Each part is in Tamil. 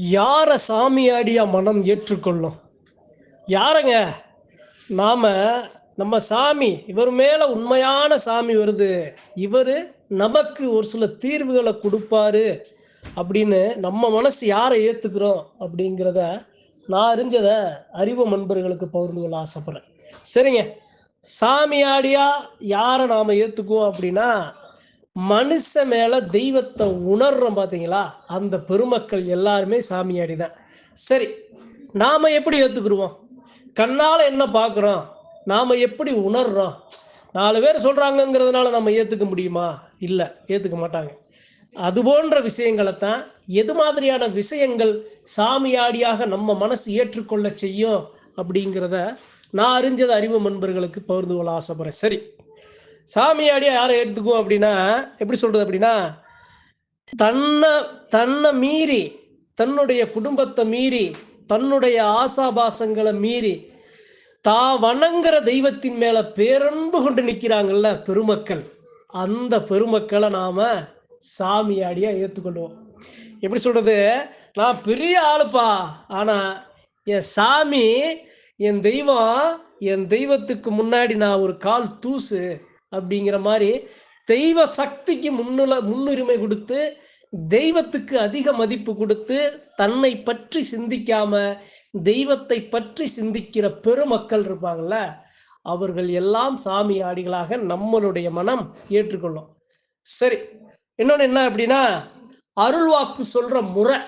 யாரை சாமியாடியாக மனம் ஏற்றுக்கொள்ளும்? யாருங்க? நாம் நம்ம சாமி இவர் மேலே உண்மையான சாமி வருது. இவர் நமக்கு ஒரு சில தீர்வுகளை கொடுப்பாரு அப்படின்னு நம்ம மனசு யாரை ஏற்றுக்கிறோம் அப்படிங்கிறத நான் அறிஞ்சதை அறிவு நண்பர்களுக்கு பகிர்ந்து கொள்ள ஆசைப்பட்றேன். சரிங்க. சாமியாடியாக யாரை நாம் ஏற்றுக்குவோம் அப்படின்னா மனுஷ மேல தெய்வத்தை உணர்றோம் பார்த்தீங்களா அந்த பெருமக்கள் எல்லாருமே சாமியாடி தான். சரி நாம எப்படி ஏற்றுக்குருவோம் கண்ணால் என்ன பார்க்குறோம் நாம் எப்படி உணர்றோம்? நாலு பேர் சொல்கிறாங்கங்கிறதுனால நம்ம ஏற்றுக்க முடியுமா? இல்லை ஏற்றுக்க மாட்டாங்க. அது போன்ற விஷயங்களைத்தான் எது மாதிரியான விஷயங்கள் சாமியாடியாக நம்ம மனசு ஏற்றுக்கொள்ள செய்யும் அப்படிங்கிறத நான் அறிஞ்சது அறிவு நண்பர்களுக்கு பகிர்ந்து கொள்ள ஆசைப்படுறேன். சரி சாமியாடியா யாரை எடுத்துக்குவோம் அப்படின்னா எப்படி சொல்றது அப்படின்னா தன்னை தன்னை மீறி தன்னுடைய குடும்பத்தை மீறி தன்னுடைய ஆசாபாசங்களை மீறி தா வணங்குற தெய்வத்தின் மேல பேரன்பு கொண்டு நிற்கிறாங்கல்ல பெருமக்கள். அந்த பெருமக்களை நாம சாமியாடியா ஏற்றுக்கொள்வோம் எப்படி சொல்றது? நான் பெரிய ஆளுப்பா ஆனா என் சாமி என் தெய்வம் என் தெய்வத்துக்கு முன்னாடி நான் ஒரு கால் தூசு அப்படிங்கிற மாதிரி தெய்வ சக்திக்கு முன்னுல முன்னுரிமை கொடுத்து தெய்வத்துக்கு அதிக மதிப்பு கொடுத்து தன்னை பற்றி சிந்திக்காம தெய்வத்தை பற்றி சிந்திக்கிற பெருமக்கள் இருப்பாங்கல்ல அவர்கள் எல்லாம் சாமியாடிகளாக நம்மளுடைய மனம் ஏற்றுக்கொள்ளும். சரி இன்னொன்று என்ன அப்படின்னா அருள்வாக்கு சொல்ற முறை.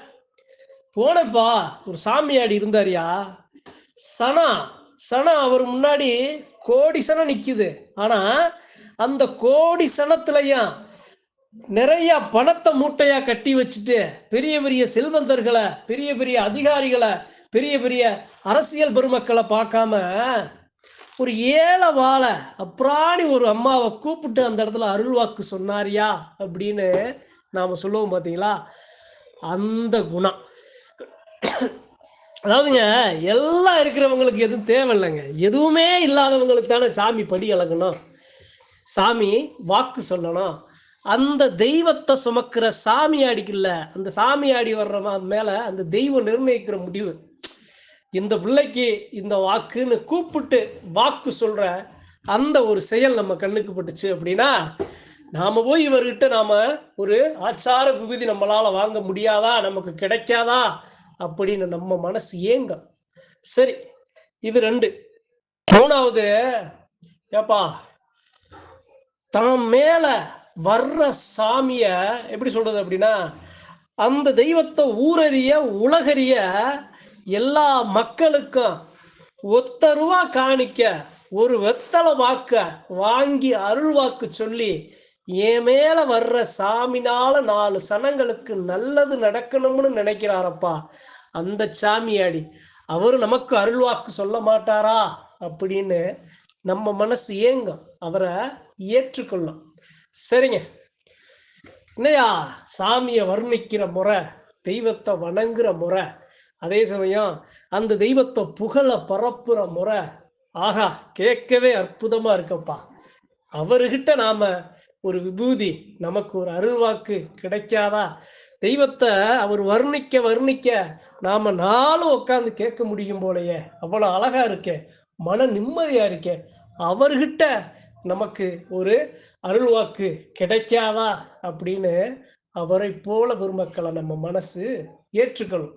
போனப்பா ஒரு சாமியாடி இருந்தாரியா? சனா சனா அவர் முன்னாடி கோடி சனம் ஆனால் அந்த கோடி சனத்துலையும் நிறைய பணத்தை மூட்டையா கட்டி வச்சுட்டு பெரிய பெரிய செல்வந்தர்களை பெரிய பெரிய அதிகாரிகளை பெரிய பெரிய அரசியல் பெருமக்களை பார்க்காம ஒரு ஏழை வாழை அப்புறாணி ஒரு அம்மாவை கூப்பிட்டு அந்த இடத்துல அருள்வாக்கு சொன்னாரியா அப்படின்னு நாம் சொல்லுவோம் பார்த்தீங்களா அந்த குணம். அதாவதுங்க எல்லாம் இருக்கிறவங்களுக்கு எதுவும் தேவையில்லைங்க. எதுவுமே இல்லாதவங்களுக்கு தானே சாமி படி இழக்கணும் சாமி வாக்கு சொல்லணும். அந்த தெய்வத்தை சுமக்கிற சாமி அடிக்கல அந்த சாமி ஆடி வர்ற மேல அந்த தெய்வம் நிர்ணயிக்கிற முடிவு. இந்த பிள்ளைக்கு இந்த வாக்குன்னு கூப்பிட்டு வாக்கு சொல்ற அந்த ஒரு செயல் நம்ம கண்ணுக்கு பட்டுச்சு அப்படின்னா நாம போய் இவர்கிட்ட நாம ஒரு ஆச்சார விபூதி நம்மளால வாங்க முடியாதா நமக்கு கிடைக்காதா அப்படின்னு நம்ம மனசு ஏங்கும் சரி இது ரெண்டு. மூணாவது ஏப்பா தான் மேல வர்ற சாமிய எப்படி சொல்றது அப்படின்னா அந்த தெய்வத்தை ஊரறிய உலகறிய எல்லா மக்களுக்கும் ஒத்த ரூபா காணிக்க ஒரு வெத்தலை வாக்க வாங்கி அருள் வாக்கு சொல்லி என் மேல வர்ற சாமினால நாலு சனங்களுக்கு நல்லது நடக்கணும்னு நினைக்கிறாரப்பா. அந்த சாமியாடி அவர் நமக்கு அருள்வாக்கு சொல்ல மாட்டாரா? அப்படின்னு நம்ம மனசு ஏங்கும். அவரை ஏற்றுக்கொள்ளும். சரிங்க. என்னையா? சாமியை வர்ணிக்கிற முறை தெய்வத்தை வணங்குற முறை அதே சமயம் அந்த தெய்வத்தை புகழ பரப்புற முறை ஆஹா கேட்கவே அற்புதமா இருக்கப்பா. அவர்கிட்ட நாம ஒரு விபூதி நமக்கு ஒரு அருள்வாக்கு கிடைக்காதா? தெய்வத்தை அவர் வர்ணிக்க வர்ணிக்க நாம நாளும் உட்காந்து கேட்க முடியும் போலயே. அவ்வளோ அழகா இருக்கே. மன நிம்மதியா இருக்கேன் அவர்கிட்ட நமக்கு ஒரு அருள்வாக்கு கிடைக்காதா அப்படின்னு அவரை போல பெருமக்களை நம்ம மனசு ஏற்றுக்கணும்.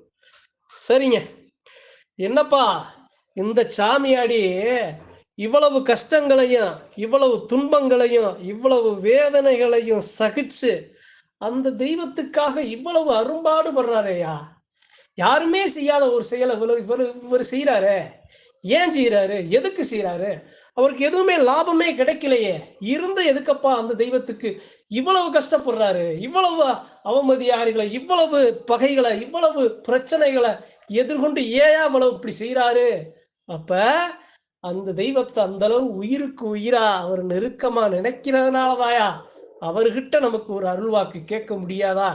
சரிங்க. என்னப்பா இந்த சாமியாடி இவ்வளவு கஷ்டங்களையும் இவ்வளவு துன்பங்களையும் இவ்வளவு வேதனைகளையும் சகிச்சு அந்த தெய்வத்துக்காக இவ்வளவு அரும்பாடு படுறாரேயா யாருமே செய்யாத ஒரு செயலை இவ்வளவு இவர் இவர் செய்கிறாரே ஏன் செய்கிறாரு எதுக்கு செய்கிறாரு அவருக்கு எதுவுமே லாபமே கிடைக்கலையே. இருந்த எதுக்கப்பா அந்த தெய்வத்துக்கு? இவ்வளவு கஷ்டப்படுறாரு. இவ்வளவு அவமதியாரிகளை இவ்வளவு பகைகளை இவ்வளவு பிரச்சனைகளை எதிர்கொண்டு ஏயா இவ்வளவு இப்படி செய்கிறாரு அப்ப அந்த தெய்வத்தை அந்த அளவு உயிருக்கு உயிரா அவர் நெருக்கமா நினைக்கிறதுனாலதாயா அவர்கிட்ட நமக்கு ஒரு அருள்வாக்கு கேட்க முடியாதா?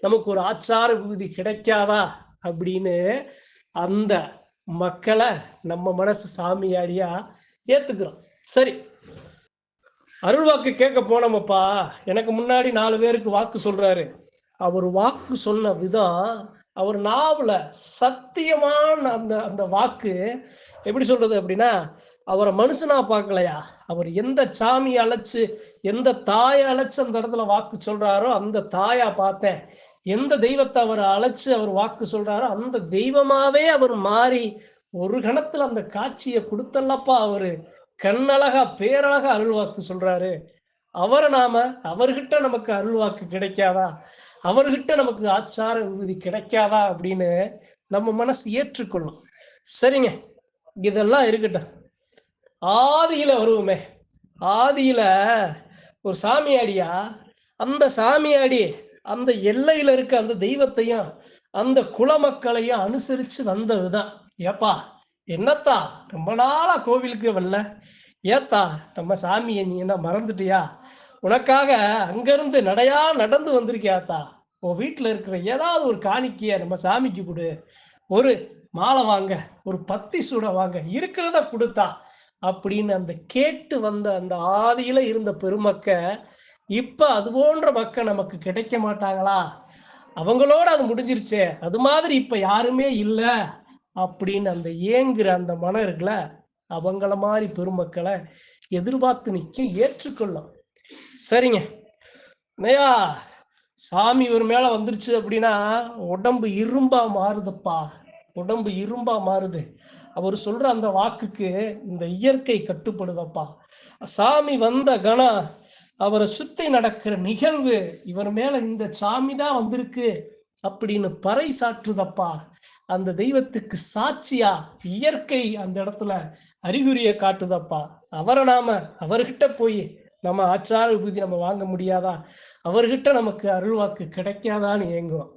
நமக்கு ஒரு ஆச்சார விகுதி கிடைக்காதா? அப்படின்னு அந்த மக்களை நம்ம மனசு சாமியாடியா ஏத்துக்கிறோம். சரி. அருள் வாக்கு கேட்க போனோமப்பா. எனக்கு முன்னாடி நாலு பேருக்கு வாக்கு சொல்றாரு. அவர் வாக்கு சொன்ன விதம் அவர் நாவல சத்தியமான அந்த அந்த வாக்கு எப்படி சொல்றது அப்படின்னா அவரை மனுஷனா பார்க்கலையா? அவர் எந்த சாமி அழைச்சு எந்த தாயை அழைச்சு அந்த இடத்துல வாக்கு சொல்றாரோ அந்த தாயா பார்த்தேன். எந்த தெய்வத்தை அவர் அழைச்சு அவர் வாக்கு சொல்றாரோ அந்த தெய்வமாவே அவர் மாறி ஒரு கணத்துல அந்த காட்சியை கொடுத்தல்லப்பா அவரு. கண்ணழகா பேரழகா அருள்வாக்கு சொல்றாரு. அவரை நாம அவர்கிட்ட நமக்கு அருள்வாக்கு கிடைக்காதா? அவர்கிட்ட நமக்கு ஆச்சார விகுதி கிடைக்காதா? அப்படின்னு நம்ம மனசு ஏற்றுக்கொள்ளும். சரிங்க. இதெல்லாம் இருக்கட்டும். ஆதியில வருவோமே. ஆதியில ஒரு சாமியாடியா? அந்த சாமியாடி அந்த எல்லையில இருக்க அந்த தெய்வத்தையும் அந்த குலமக்களையும் அனுசரிச்சு வந்தது தான் ஏப்பா என்னத்தா ரொம்ப நாளா கோவிலுக்கு வரல? ஏத்தா நம்ம சாமியை நீ என்ன மறந்துட்டியா? உனக்காக அங்கிருந்து நடையா நடந்து வந்திருக்கியாத்தா? உன் வீட்டில் இருக்கிற ஏதாவது ஒரு காணிக்கையை நம்ம சாமிக்கு கொடு. ஒரு மாலை வாங்க ஒரு பத்தி சூட வாங்க இருக்கிறத கொடுத்தா அப்படின்னு அந்த கேட்டு வந்த அந்த ஆதியில இருந்த பெருமக்க இப்போ அது போன்ற மக்கள் நமக்கு கிடைக்க மாட்டாங்களா? அவங்களோட அது முடிஞ்சிருச்சே. அது மாதிரி இப்போ யாருமே இல்லை அப்படின்னு அந்த ஏங்குற அந்த மனம் இருக்குல்ல அவங்கள மாதிரி பெருமக்களை எதிர்பார்த்து நிற்கும் ஏற்றுக்கொள்ளும். சரிங்க. நையா சாமி ஒரு மேலே வந்துருச்சு அப்படின்னா உடம்பு இரும்பா மாறுதுப்பா. உடம்பு இரும்பா மாறுது. அவர் சொல்ற அந்த வாக்குக்கு இந்த இயற்கை கட்டுப்படுதப்பா. சாமி வந்த கணம் அவரை சுத்தி நடக்கிற நிகழ்வு இவர் மேல இந்த சாமி தான் வந்திருக்கு அப்படின்னு பறை சாற்றுதப்பா. அந்த தெய்வத்துக்கு சாட்சியா இயற்கை அந்த இடத்துல அறிகுறியை காட்டுதப்பா. அவரை நாம அவர்கிட்ட போய் நம்ம ஆச்சார விபூதி நம்ம வாங்க முடியாதா? அவர்கிட்ட நமக்கு அருள்வாக்கு கிடைக்காதான்னு ஏங்குவோம்.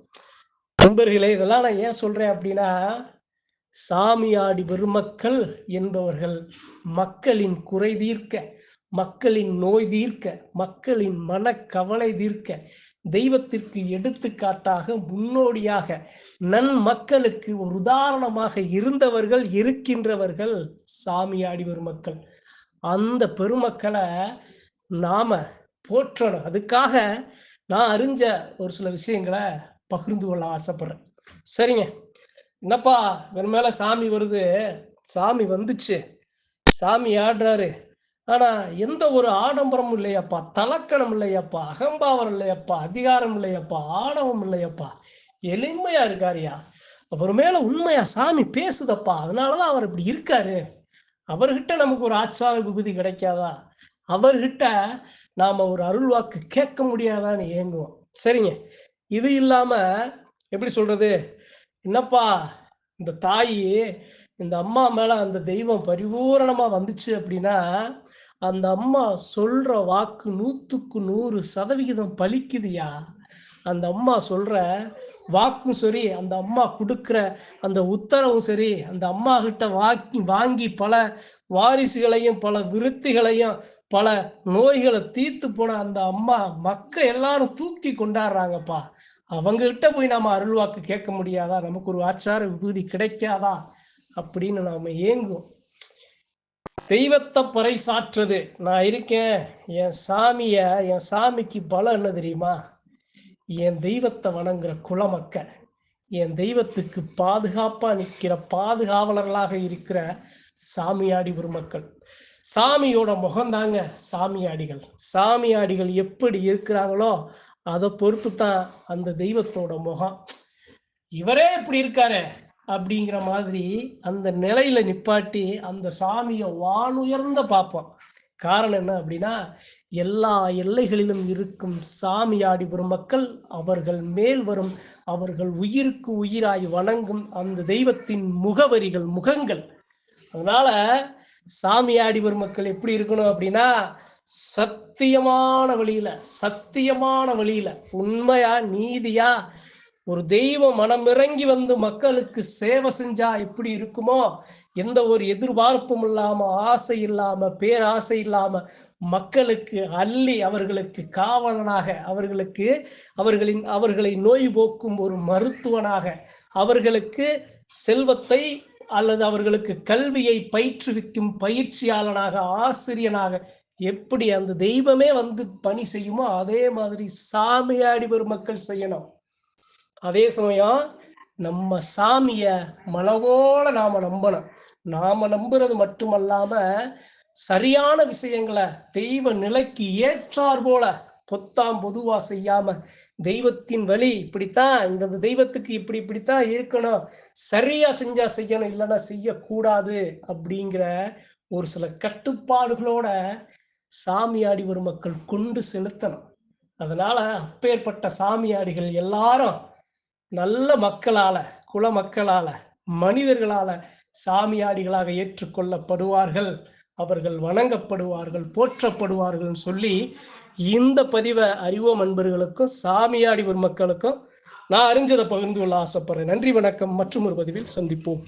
நண்பர்களே இதெல்லாம் நான் ஏன் சொல்றேன் அப்படின்னா சாமியாடி பெருமக்கள் என்பவர்கள் மக்களின் குறை தீர்க்க மக்களின் நோய் தீர்க்க மக்களின் மனக்கவலை தீர்க்க தெய்வத்திற்கு எடுத்துக்காட்டாக முன்னோடியாக நன் மக்களுக்கு ஒரு உதாரணமாக இருந்தவர்கள் இருக்கின்றவர்கள் சாமியாடி பெருமக்கள் அந்த பெருமக்களை நாம போற்றணும். அதுக்காக நான் அறிஞ்ச ஒரு சில விஷயங்களை பகிர்ந்து கொள்ள ஆசைப்படுறேன். சரிங்க. என்னப்பா இவன் மேல சாமி வருது? சாமி வந்துச்சு. சாமி ஆடுறாரு. ஆனா எந்த ஒரு ஆடம்பரமும் இல்லையப்பா. தலக்கணம் இல்லையப்பா. அகம்பாவம் இல்லையப்பா. அதிகாரம் இல்லையப்பா. ஆணவம் இல்லையப்பா. எளிமையா இருக்காருயா. அவர் மேல உண்மையா சாமி பேசுதப்பா. அதனாலதான் அவர் இப்படி இருக்காரு. அவர்கிட்ட நமக்கு ஒரு ஆச்சார விபூதி கிடைக்காதா? அவர்கிட்ட நாம ஒரு அருள்வாக்கு கேட்க முடியாதான்னு ஏங்குவோம். சரிங்க. இது இல்லாம எப்படி சொல்றது? என்னப்பா இந்த தாயி இந்த அம்மா மேலே அந்த தெய்வம் பரிபூரணமாக வந்துச்சு அப்படின்னா அந்த அம்மா சொல்கிற வாக்கு நூற்றுக்கு நூறு சதவிகிதம் பலிக்குதுயா? அந்த அம்மா சொல்கிற வாக்கும் சரி அந்த அம்மா கொடுக்குற அந்த உத்தரவும் சரி அந்த அம்மா கிட்ட வாக்கி வாங்கி பல வாரிசுகளையும் பல விருத்திகளையும் பல நோய்களை தீர்த்து போன அந்த அம்மா மக்கள் எல்லாரும் தூக்கி கொண்டாடுறாங்கப்பா. அவங்ககிட்ட போய் நாம அருள்வாக்கு கேட்க முடியாதா? நமக்கு ஒரு ஆச்சார விபூதி கிடைக்காதா? அப்படின்னு நாம் ஏங்குவோம். தெய்வத்தை பறைசாற்றுறது நான் இருக்கேன். என் சாமிய என் சாமிக்கு பலம் என்ன தெரியுமா? என் தெய்வத்தை வணங்குற குலமக்கள் என் தெய்வத்துக்கு பாதுகாப்பாக நிற்கிற பாதுகாவலர்களாக இருக்கிற சாமியாடி பெருமக்கள். சாமியோட முகம்தாங்க சாமியாடிகள். சாமியாடிகள் எப்படி இருக்கிறாங்களோ அதை பொறுத்து தான் அந்த தெய்வத்தோட முகம். இவரே இப்படி இருக்காரு. அப்படிங்கிற மாதிரி அந்த நிலையில நிப்பாட்டி அந்த சாமியை வானுயர்ந்த பார்ப்போம் காரணம் என்ன அப்படின்னா எல்லா எல்லைகளிலும் இருக்கும் சாமியாடி மக்கள் அவர்கள் மேல் வரும் அவர்கள் உயிருக்கு உயிராய் வணங்கும் அந்த தெய்வத்தின் முகவரிகள் முகங்கள். அதனால சாமியாடி பெருமக்கள் எப்படி இருக்கணும் அப்படின்னா சத்தியமான வழியில சத்தியமான வழியில உண்மையா நீதியா ஒரு தெய்வம் மனமிறங்கி வந்து மக்களுக்கு சேவை செஞ்சா எப்படி இருக்குமோ? எந்த ஒரு எதிர்பார்ப்பும் இல்லாம ஆசை இல்லாம பேராசை இல்லாம மக்களுக்கு அள்ளி அவர்களுக்கு காவலனாக அவர்களுக்கு அவர்களின் அவர்களை நோய் போக்கும் ஒரு மருத்துவனாக அவர்களுக்கு செல்வத்தை அல்லது அவர்களுக்கு கல்வியை பயிற்றுவிக்கும் பயிற்சியாளனாக ஆசிரியனாக எப்படி அந்த தெய்வமே வந்து பணி செய்யுமோ அதே மாதிரி சாமியாடி பெருமக்கள் செய்யணும். அதே சமயம் நம்ம சாமிய மனவோல நாம நம்பணும். நாம நம்புறது மட்டுமல்லாம சரியான விஷயங்களை தெய்வ நிலைக்கு ஏற்றார் போல பொத்தாம் பொதுவா செய்யாம தெய்வத்தின் வழி இப்படித்தான் இந்த தெய்வத்துக்கு இப்படி இப்படித்தான் இருக்கணும். சரியா செஞ்சா செய்யணும் இல்லைன்னா செய்யக்கூடாது அப்படிங்கிற ஒரு சில கட்டுப்பாடுகளோட சாமியாடி ஒரு மக்கள் கொண்டு செலுத்தணும். அதனால அப்பேற்பட்ட சாமியாடிகள் எல்லாரும் நல்ல மக்களால குல மக்களால மனிதர்களால சாமியாடிகளாக ஏற்றுக்கொள்ளப்படுவார்கள் அவர்கள் வணங்கப்படுவார்கள் போற்றப்படுவார்கள் சொல்லி இந்த பதிவை அறிவோம் அன்பர்களுக்கும் சாமியாடி ஒரு மக்களுக்கும் நான் அறிஞ்சதை பகிர்ந்து கொள்ள ஆசைப்படுறேன். நன்றி வணக்கம். மற்றும் ஒரு பதிவில் சந்திப்போம்.